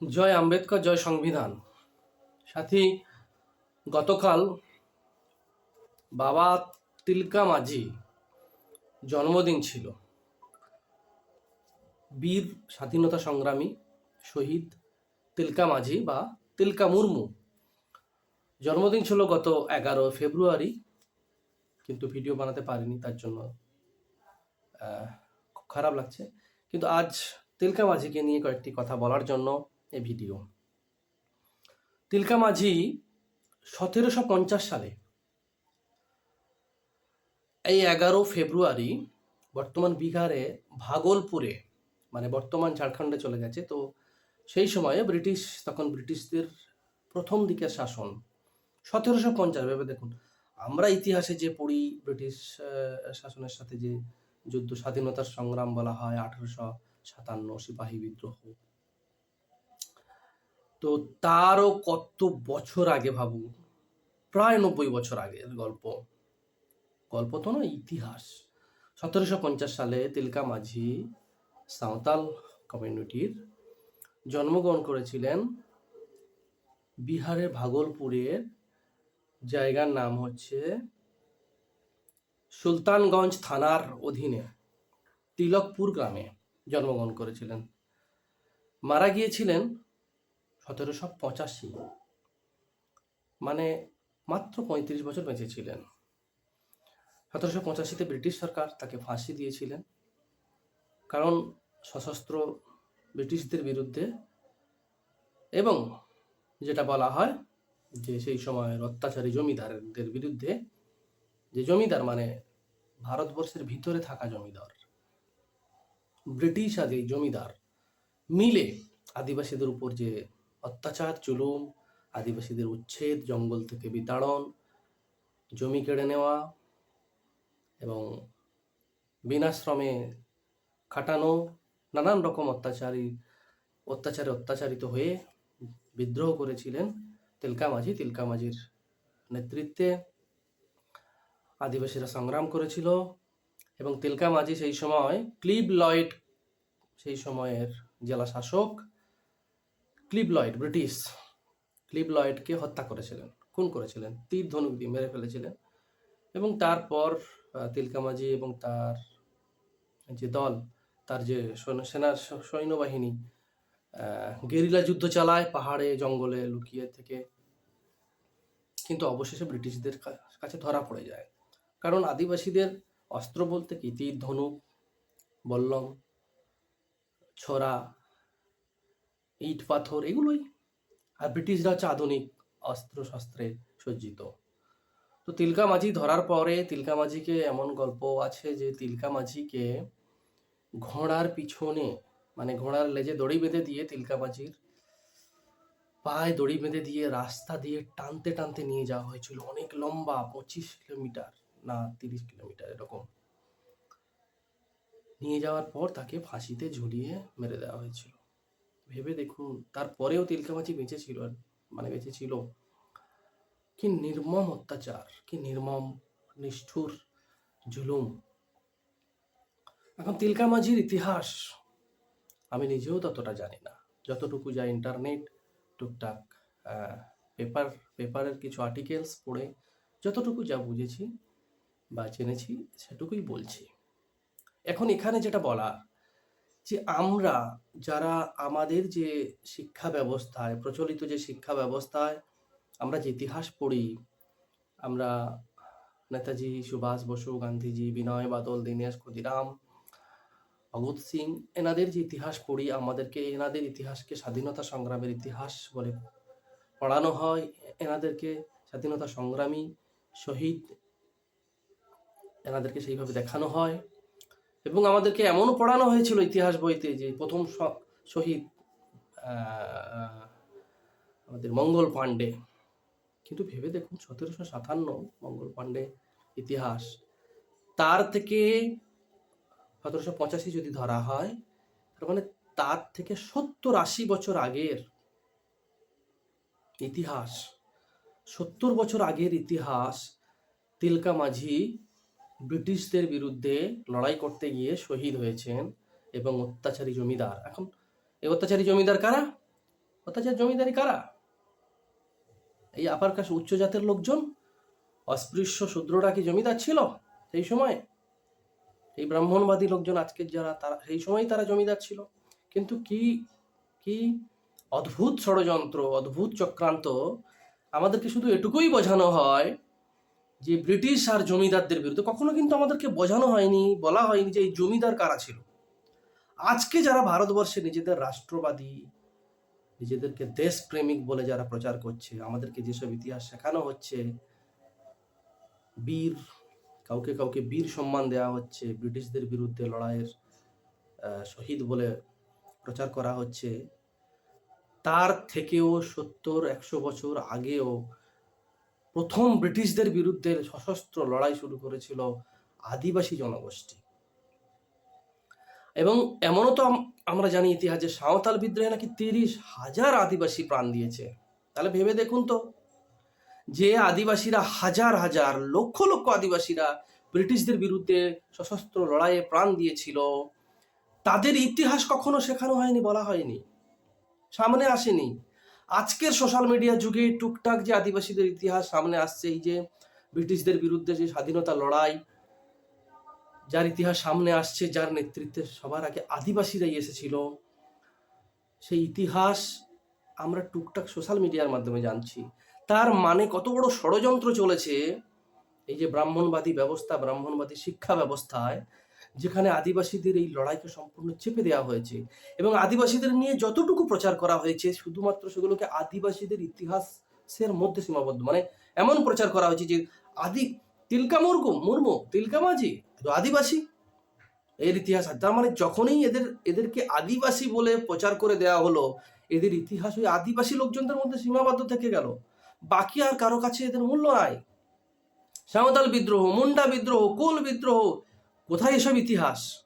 জয় আম্বেদকর, জয় সংবিধান। সাথী, গতকাল বাবা তিলকা মাঝি জন্মদিন ছিল। বীর স্বাধীনতা সংগ্রামী শহীদ তিলকা মাঝি বা তিলকা মুর্মু। জন্মদিন ছিল গত এগারো ফেব্রুয়ারি, কিন্তু ভিডিও বানাতে পারিনি, তার জন্য খুব খারাপ লাগছে। কিন্তু আজ তিলকা মাঝিকে নিয়ে কয়েকটি কথা বলার জন্য এই ভিডিও। তিলকা মাঝি সতেরোশো পঞ্চাশ সালে এই এগারো ফেব্রুয়ারি বর্তমান বিহারে ভাগলপুরে মানে বর্তমান ঝাড়খণ্ডে চলে গেছে। তো সেই সময়ে ব্রিটিশ, তখন ব্রিটিশদের প্রথম দিকের শাসন সতেরোশো পঞ্চাশ। ভেবে দেখুন, আমরা ইতিহাসে যে পড়ি ব্রিটিশ শাসনের সাথে যে যুদ্ধ স্বাধীনতার সংগ্রাম বলা হয়, আঠারোশো সাতান্ন সিপাহী বিদ্রোহ তো তারও কত বছর আগে ভাবুন? প্রায় নব্বই বছর আগের গল্প। গল্প তো না ইতিহাস। সতেরোশো পঞ্চাশ সালে তিলকা মাঝি সাঁওতাল কমিউনিটির জন্মগ্রহণ করেছিলেন বিহারের ভাগলপুরের। জায়গার নাম হচ্ছে সুলতানগঞ্জ থানার অধীনে তিলকপুর গ্রামে জন্মগ্রহণ করেছিলেন। মারা গিয়েছিলেন সতেরোশো পঁচাশি। মানে মাত্র পঁয়ত্রিশ বছর বেঁচে ছিলেন। সতেরোশো পঁচাশিতে ব্রিটিশ সরকার তাকে ফাঁসি দিয়েছিলেন। কারণ সশস্ত্র ব্রিটিশদের বিরুদ্ধে এবং যেটা বলা হয় যে সেই সময়ের অত্যাচারী জমিদারদের বিরুদ্ধে যে জমিদার মানে ভারতবর্ষের ভিতরে থাকা জমিদার। ব্রিটিশ আদি জমিদার মিলে আদিবাসীদের উপর যে অত্যাচার জুলুম আদিবাসীদের উচ্ছেদ, জঙ্গল থেকে বিতাড়ন, জমি কেড়ে নেওয়া এবং বিনাশ্রমে খাটানো, নানান রকম অত্যাচারী, অত্যাচারে অত্যাচারিত হয়ে বিদ্রোহ করেছিলেন তিলকা মাঝি। তিলকা মাঝির নেতৃত্বে আদিবাসীরা সংগ্রাম করেছিল এবং তিলকা মাঝি সেই সময় ক্লিভ লয়েড সেই সময়ের জেলা শাসক ক্লিভ লয়েড ব্রিটিশ ক্লিভ লয়েডকে হত্যা করেছিলেন। খুন করেছিলেন তীর ধনুক দিয়ে মেরে ফেলেছিলেন এবং তারপর আহ, তিলকা মাঝি এবং তার যে দল তার যে সেনার সৈন্যবাহিনী গেরিলা যুদ্ধ চালায় পাহাড়ে জঙ্গলে লুকিয়ে থেকে। কিন্তু অবশেষে ব্রিটিশদের কাছে ধরা পড়ে যায়। কারণ আদিবাসীদের অস্ত্র বলতে কি? তীর ধনুক বল্লম ছোরা ইট, পাথর এগুলোই। আর ব্রিটিশরা হচ্ছে আধুনিক অস্ত্র শস্ত্রে সজ্জিত। তো তিলকা মাঝি ধরার পরে তিলকা মাঝিকে এমন গল্প আছে যে তিলকা মাঝিকে ঘোড়ার পিছনে মানে ঘোড়ার লেজে দড়ি বেঁধে দিয়ে তিলকা মাঝির পায়ে দড়ি বেঁধে দিয়ে রাস্তা দিয়ে টানতে টানতে নিয়ে যাওয়া হয়েছিল। অনেক লম্বা, পঁচিশ কিলোমিটার না তিরিশ কিলোমিটার এরকম। নিয়ে যাওয়ার পর তাকে ফাঁসিতে ঝুলিয়ে মেরে দেওয়া হয়েছিল। ভেবে দেখুন, তারপরেও তিলকা মাঝি বেঁচে ছিল আর মানে বেঁচে ছিল। কি নির্মম অত্যাচার, কি নির্মম, নিষ্ঠুর জুলুম। এখন তিলকা মাঝির ইতিহাস আমি নিজেও ততটা জানি না। যতটুকু যা ইন্টারনেট টুকটাক পেপার পেপারের কিছু আর্টিকেলস পড়ে যতটুকু যা বুঝেছি বা জেনেছি সেটুকুই বলছি। এখন এখানে যেটা বলার যে আমরা যারা আমাদের যে শিক্ষা ব্যবস্থায়, প্রচলিত যে শিক্ষা ব্যবস্থায় আমরা যে ইতিহাস পড়ি, আমরা নেতাজি, সুভাষ বসু, গান্ধীজি, বিনয় বাদল, দীনেশ ক্ষুদিরাম, ভগৎ সিং, এনাদের যে ইতিহাস পড়ি, আমাদেরকে, এনাদের ইতিহাসকে স্বাধীনতা সংগ্রামের ইতিহাস বলে পড়ানো হয়। এনাদেরকে স্বাধীনতা সংগ্রামী শহীদ এনাদেরকে সেইভাবে দেখানো হয়। এবং আমাদেরকে এমনও পড়ানো হয়েছিল ইতিহাস বইতে যে প্রথম শহীদ আমাদের মঙ্গল পাণ্ডে। কিন্তু ভেবে দেখুন, সতেরোশো সাতান্ন মঙ্গল পাণ্ডে ইতিহাস। তার থেকে সতেরোশো পঁচাশি যদি ধরা হয়, তার মানে তার থেকে সত্তর আশি বছর আগের ইতিহাস, সত্তর বছর আগের ইতিহাস, তিলকা মাঝি ব্রিটিশদের বিরুদ্ধে লড়াই করতে গিয়ে শহীদ হয়েছেন এবং অত্যাচারী জমিদার। এখন, এই অত্যাচারী জমিদার কারা? অত্যাচার জমিদারি কারা? এই আপার কাছে উচ্চ জাতের লোকজন? অস্পৃশ্য শূদ্ররা কি জমিদার ছিল সেই সময়? এই ব্রাহ্মণবাদী লোকজন আজকের যারা, তারা, সেই সময় তারা জমিদার ছিল। কিন্তু কি কি অদ্ভুত ষড়যন্ত্র, অদ্ভুত চক্রান্ত আমাদেরকে শুধু এটুকুই বোঝানো হয় যে ব্রিটিশ আর জমিদারদের বিরুদ্ধে কখনো কিন্তু আমাদেরকে বোঝানো হয়নি, বলা হয়নি যে এই জমিদার কারা ছিল। আজকে যারা ভারতবর্ষে নিজেদের রাষ্ট্রবাদী, নিজেদেরকে দেশপ্রেমিক বলে যারা প্রচার করছে, আমাদেরকে যেসব ইতিহাস শেখানো হচ্ছে, বীর, কাউকে কাউকে বীর সম্মান দেওয়া হচ্ছে, ব্রিটিশদের বিরুদ্ধে লড়াইয়ের শহীদ বলে প্রচার করা হচ্ছে, তার থেকেও সত্তর, একশো বছর আগেও প্রথম ব্রিটিশদের বিরুদ্ধে সশস্ত্র লড়াই শুরু করেছিল আদিবাসী জনগোষ্ঠী। এবং এমনও তো আমরা জানি ইতিহাসে সাঁওতাল বিদ্রোহে নাকি তিরিশ হাজার আদিবাসী প্রাণ দিয়েছে। তাহলে ভেবে দেখুন তো যে আদিবাসীরা হাজার হাজার, লক্ষ লক্ষ আদিবাসীরা ব্রিটিশদের বিরুদ্ধে সশস্ত্র লড়াইয়ে প্রাণ দিয়েছিল, তাদের ইতিহাস কখনো শেখানো হয়নি, বলা হয়নি, সামনে আসেনি। আজকের সোশ্যাল মিডিয়া যুগে টুকটাক যে আদিবাসীদের ইতিহাস সামনে আসছে, এই যে ব্রিটিশদের বিরুদ্ধে যে স্বাধীনতা লড়াই, যার ইতিহাস সামনে আসছে, যার নেতৃত্বে সবার আগে আদিবাসীরাই এসেছিল, সেই ইতিহাস আমরা টুকটাক সোশ্যাল মিডিয়ার মাধ্যমে জানছি। তার মানে কত বড় ষড়যন্ত্র চলেছে, এই যে ব্রাহ্মণবাদী ব্যবস্থা, ব্রাহ্মণবাদী শিক্ষা ব্যবস্থায় যেখানে আদিবাসীদের এই লড়াইকে সম্পূর্ণ চেপে দেওয়া হয়েছে। এবং আদিবাসীদের নিয়ে যতটুকু প্রচার করা হয়েছে, শুধুমাত্র সেগুলোকে আদিবাসীদের ইতিহাসের মধ্যে সীমাবদ্ধ। মানে এমন প্রচার করা হয়েছে যে, আদি তিলকা মুর্মু মুর্মু, তিলকা মাঝি আদিবাসী। এর ইতিহাস। তার মানে যখনই এদের, এদেরকে আদিবাসী বলে প্রচার করে দেওয়া হলো, এদের ইতিহাস ওই আদিবাসী লোকজনদের মধ্যে সীমাবদ্ধ থেকে গেল। বাকি আর কারও কাছে এদের মূল্য নাই। সাঁওতাল বিদ্রোহ, মুন্ডা বিদ্রোহ, কোল বিদ্রোহ কোথায় এসব ইতিহাস?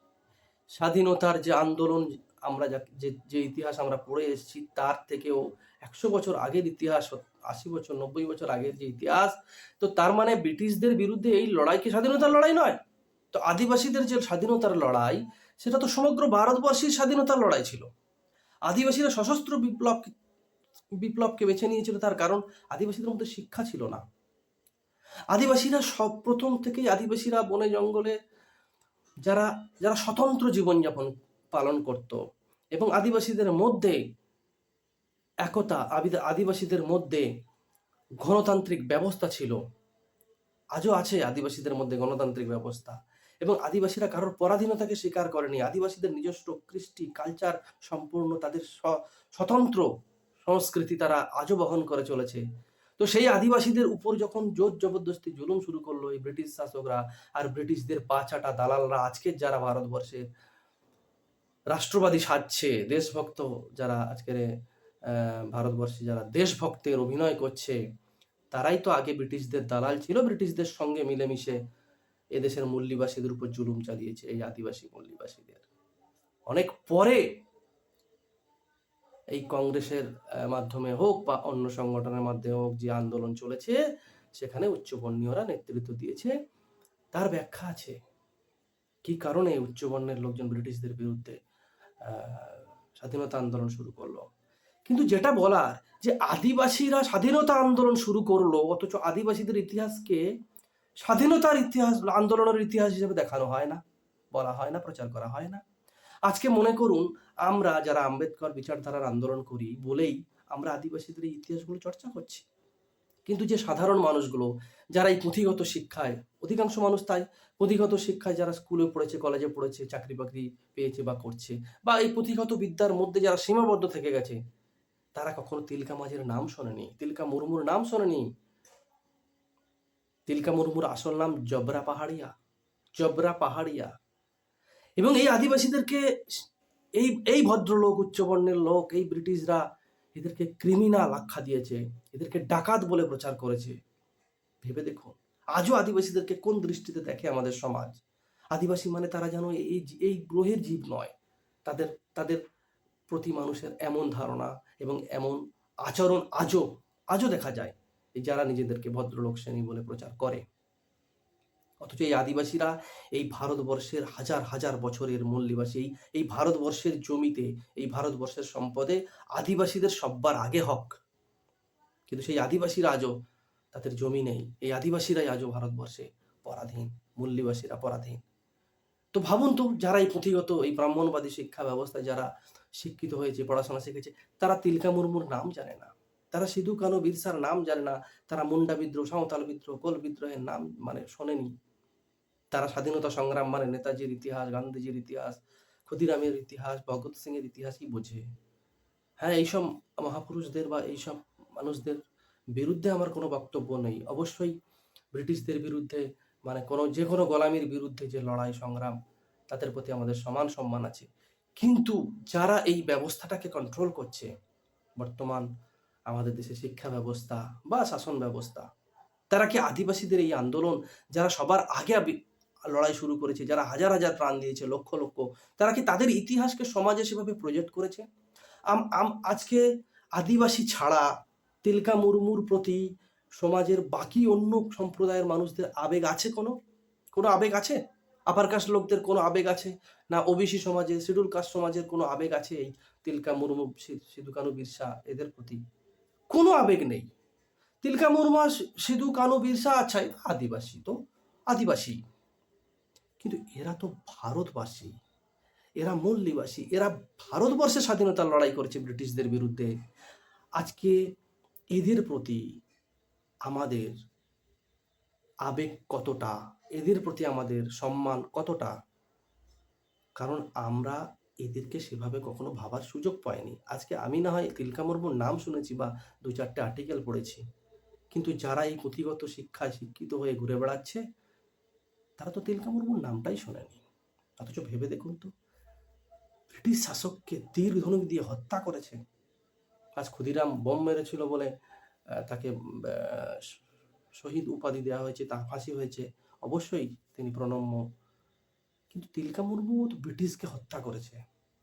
স্বাধীনতার যে আন্দোলন আমরা যা- যে ইতিহাস আমরা পড়ে এসেছি, তার থেকেও একশো বছর আগের ইতিহাস, আশি বছর, নব্বই বছর আগের যে ইতিহাস, তো তার মানে ব্রিটিশদের বিরুদ্ধে এই লড়াই কি স্বাধীনতার লড়াই নয়? তো আদিবাসীদের যে স্বাধীনতার লড়াই, সেটা তো সমগ্র ভারতবর্ষের স্বাধীনতার লড়াই ছিল। আদিবাসীরা সশস্ত্র বিপ্লব বিপ্লবকে বেছে নিয়েছিল তার কারণ আদিবাসীদের মধ্যে শিক্ষা ছিল না। আদিবাসীরা সব প্রথম থেকেই আদিবাসীরা বনে জঙ্গলে যারা যারা স্বতন্ত্র জীবনযাপন পালন করত এবং আদিবাসীদের মধ্যে একতা আদিবাসীদের মধ্যে গণতান্ত্রিক ব্যবস্থা ছিল। আজও আছে আদিবাসীদের মধ্যে গণতান্ত্রিক ব্যবস্থা এবং আদিবাসীরা কারোর পরাধীনতাকে স্বীকার করেনি। আদিবাসীদের নিজস্ব কৃষ্টি কালচার সম্পূর্ণ তাদের স্ব- স্বতন্ত্র সংস্কৃতি তারা আজও বহন করে চলেছে। তো সেই আদিবাসীদের উপর যখন জোর জবরদস্তি জুলুম শুরু করল এই ব্রিটিশ শাসকরা আর ব্রিটিশদের পাচাটা দালালরা, আজকের যারা ভারতবর্ষের রাষ্ট্রবাদী সাজছে, দেশভক্ত যারা আজকের ভারতবর্ষে যারা দেশভক্তের অভিনয় করছে, তারাই তো আগে ব্রিটিশদের দালাল ছিল। ব্রিটিশদের সঙ্গে মিলেমিশে এদেশের মূল্যবাসীদের উপর জুলুম চালিয়েছে এই আদিবাসী মূল্যবাসীদের অনেক পরে এই কংগ্রেসের মাধ্যমে হোক বা অন্য সংগঠনের মাধ্যমে হোক যে আন্দোলন চলেছে, সেখানে উচ্চবর্ণীয়রা নেতৃত্ব দিয়েছে। তার ব্যাখ্যা আছে। কি কারণে উচ্চবর্ণের লোকজন ব্রিটিশদের বিরুদ্ধে স্বাধীনতা আন্দোলন শুরু করল? কিন্তু যেটা বলার যে আদিবাসীরা স্বাধীনতা আন্দোলন শুরু করল, অথচ আদিবাসীদের ইতিহাসকে স্বাধীনতার ইতিহাস, আন্দোলনের ইতিহাস হিসেবে দেখানো হয় না, বলা হয় না, প্রচার করা হয় না। আজকে মনে করুন, আমরা যারা আম্বেদকর বিচারধারার আন্দোলন করি বলেই আমরা আদিবাসীদের এই ইতিহাসগুলো চর্চা করছি। কিন্তু যে সাধারণ মানুষগুলো, যারা এই পুঁথিগত শিক্ষায়, অধিকাংশ মানুষ তাই, পুঁথিগত শিক্ষায় যারা স্কুলে পড়েছে, কলেজে পড়েছে চাকরি বাকরি পেয়েছে বা করছে, বা এই পুঁথিগত বিদ্যার মধ্যে যারা সীমাবদ্ধ থেকে গেছে, তারা কখনো তিলকা মাঝির নাম শোনেনি, তিলকা মুর্মুর নাম শোনেনি। তিলকা মুর্মুর আসল নাম জবরা পাহাড়িয়া জবরা পাহাড়িয়া। এবং এই আদিবাসীদেরকে এই এই ভদ্রলোক, উচ্চবর্ণের লোক, এই ব্রিটিশরা এদেরকে ক্রিমিনাল আখ্যা দিয়েছে, এদেরকে ডাকাত বলে প্রচার করেছে। ভেবে দেখুন, আজও আদিবাসীদেরকে কোন দৃষ্টিতে দেখে আমাদের সমাজ? আদিবাসী মানে তারা যেন এই এই গ্রহের জীব নয়। তাদের তাদের প্রতি মানুষের এমন ধারণা এবং এমন আচরণ আজও আজও দেখা যায় যারা নিজেদেরকে ভদ্রলোক শ্রেণি বলে প্রচার করে। অথচ এই আদিবাসীরা এই ভারতবর্ষের হাজার হাজার বছরের মূল নিবাসী এই ভারতবর্ষের জমিতে, এই ভারতবর্ষের সম্পদে আদিবাসীদের সব্বার আগে হক। কিন্তু সেই আদিবাসীরা আজও তাদের জমি নেই। এই আদিবাসীরাই আজও ভারতবর্ষে পরাধীন, মূল্যবাসীরা পরাধীন। তো ভাবুন তো, যারা এই পুঁথিগত, এই ব্রাহ্মণবাদী শিক্ষা ব্যবস্থায় যারা শিক্ষিত হয়েছে, পড়াশোনা শিখেছে, তারা তিলকা মুর্মুর নাম জানে না। তারা সিধু কানু বিরসার নাম জানে না। তারা মুন্ডা বিদ্রোহ, সাঁওতাল বিদ্রোহ, কোল বিদ্রোহের নাম মানে শোনেনি। তারা স্বাধীনতা সংগ্রাম মানে নেতাজির ইতিহাস, গান্ধীজির ইতিহাস, ক্ষুদিরামের ইতিহাস, ভগৎ সিং এর ইতিহাসই বোঝে? হ্যাঁ এইসব মহাপুরুষদের বা এইসব মানুষদের বিরুদ্ধে আমার কোনো বক্তব্য নেই। অবশ্যই ব্রিটিশদের বিরুদ্ধে মানে কোনো, যে কোনো গোলামির বিরুদ্ধে যে লড়াই, সংগ্রাম, তাদের প্রতি আমাদের সমান সম্মান আছে। কিন্তু যারা এই ব্যবস্থাটাকে কন্ট্রোল করছে, বর্তমান আমাদের দেশে শিক্ষা ব্যবস্থা বা শাসন ব্যবস্থা, তারা কি আদিবাসীদের এই আন্দোলন, যারা সবার আগে লড়াই শুরু করেছে, যারা হাজার হাজার প্রাণ দিয়েছে, লক্ষ লক্ষ, তারা কি তাদের ইতিহাসকে সমাজে সেভাবে প্রজেক্ট করেছে? আম আজকে আদিবাসী ছাড়া তিলকা মুর্মুর প্রতি সমাজের বাকি অন্য সম্প্রদায়ের মানুষদের আবেগ আছে কোনো? কোনো আবেগ আছে? আপার কাস্ট লোকদের কোনো আবেগ আছে? না ওবিসি সমাজে শিডিউল কাস্ট সমাজের কোনো আবেগ আছে এই তিলকা মুর্মু সিধু কানু বিরসা এদের প্রতি? কোনো আবেগ নেই। তিলকা মুর্মু সিধু কানু বিরসা আচ্ছা আদিবাসী তো, আদিবাসী। কিন্তু এরা তো ভারতবাসী। এরা মূল নিবাসী এরা ভারতবর্ষের স্বাধীনতার লড়াই করেছে ব্রিটিশদের বিরুদ্ধে। আজকে এদের প্রতি আমাদের আবেগ কতটা? এদের প্রতি আমাদের সম্মান কতটা? কারণ আমরা এদেরকে সেভাবে কখনো ভাবার সুযোগ পাইনি। আজকে আমি না হয় তিলকা মুর্মুর নাম শুনেছি বা দু চারটে আর্টিকেল পড়েছি। কিন্তু যারা এই পুঁথিগত শিক্ষায় শিক্ষিত হয়ে ঘুরে বেড়াচ্ছে তারা তো তিলকা মুর্মুর নামটাই শোনেনি। অথচ ভেবে দেখুন তো, ব্রিটিশ শাসককে তীর ধনুক দিয়ে হত্যা করেছে। আজ ক্ষুদিরাম বোম মেরেছিল বলে তাকে শহীদ উপাধি দেওয়া হয়েছে তা ফাঁসি হয়েছে। অবশ্যই তিনি প্রণম্য। কিন্তু তিলকা মুর্মু তো ব্রিটিশকে হত্যা করেছে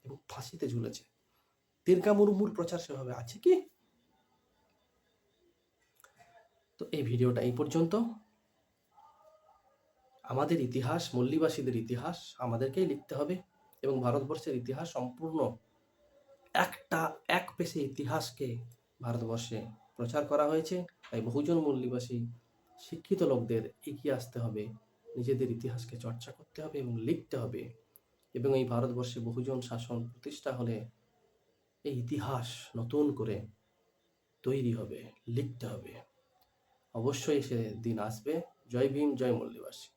এবং ফাঁসিতে ঝুলেছে। তিলকা মুর্মুর প্রচার সেভাবে আছে কি? তো এই ভিডিওটা এই পর্যন্ত। আমাদের ইতিহাস, মল্লিবাসীদের ইতিহাস আমাদেরকেই লিখতে হবে এবং ভারতবর্ষের ইতিহাস সম্পূর্ণ একটা, এক পেশে ইতিহাসকে ভারতবর্ষে প্রচার করা হয়েছে। তাই বহুজন মল্লিবাসী শিক্ষিত লোকদের এগিয়ে আসতে হবে, নিজেদের ইতিহাসকে চর্চা করতে হবে এবং লিখতে হবে। এবং এই ভারতবর্ষে বহুজন শাসন প্রতিষ্ঠা হলে এই ইতিহাস নতুন করে তৈরি হবে, লিখতে হবে। অবশ্যই সে দিন আসবে। জয় ভীম, জয় মল্লিবাসী।